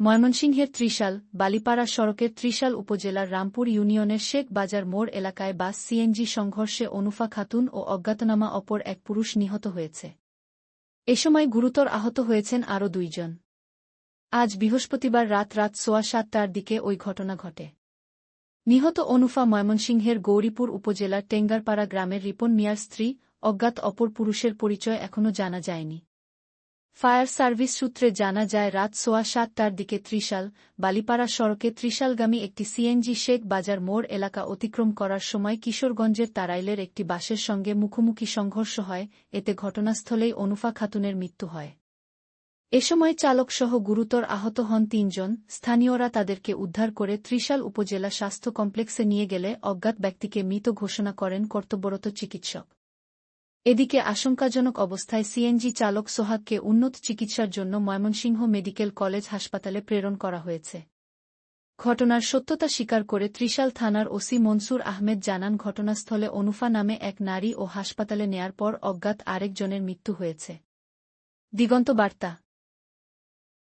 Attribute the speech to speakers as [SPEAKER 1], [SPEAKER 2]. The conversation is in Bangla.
[SPEAKER 1] ময়মনসিংহের ত্রিশাল, বালিপাড়া সড়কের ত্রিশাল উপজেলার রামপুর ইউনিয়নের শেখ বাজার মোড় এলাকায় বাস, সিএনজি সংঘর্ষে অনুফা খাতুন ও অজ্ঞাতনামা অপর এক পুরুষ নিহত হয়েছে। এ সময় গুরুতর আহত হয়েছেন আরও দুইজন। আজ বৃহস্পতিবার রাত রাত সোয়া সাতটার দিকে ওই ঘটনা ঘটে। নিহত অনুফা ময়মনসিংহের গৌরীপুর উপজেলার টেঙ্গারপাড়া গ্রামের রিপন মিয়ার স্ত্রী, অজ্ঞাত অপর পুরুষের পরিচয় এখনও জানা যায়নি। ফায়ার সার্ভিস সূত্রে জানা যায়, রাত সোয়া সাতটার দিকে ত্রিশাল বালিপাড়া সড়কে ত্রিশালগামী একটি সিএনজি শেখ বাজার মোড় এলাকা অতিক্রম করার সময় কিশোরগঞ্জের তারাইলের একটি বাসের সঙ্গে মুখোমুখি সংঘর্ষ হয়। এতে ঘটনাস্থলেই অনুফা খাতুনের মৃত্যু হয়। এ সময় চালকসহ গুরুতর আহত হন তিনজন। স্থানীয়রা তাদেরকে উদ্ধার করে ত্রিশাল উপজেলা স্বাস্থ্য কমপ্লেক্সে নিয়ে গেলে অজ্ঞাত ব্যক্তিকে মৃত ঘোষণা করেন কর্তব্যরত চিকিৎসক। এদিকে আশঙ্কাজনক অবস্থায় সিএনজি চালক সোহাগকে উন্নত চিকিৎসার জন্য ময়মনসিংহ মেডিকেল কলেজ হাসপাতালে প্রেরণ করা হয়েছে। ঘটনার সত্যতা স্বীকার করে ত্রিশাল থানার ওসি মনসুর আহমেদ জানান, ঘটনাস্থলে অনুফা নামে এক নারী ও হাসপাতালে নেয়ার পর অজ্ঞাত আরেকজনের মৃত্যু হয়েছে। দিগন্ত বার্তা।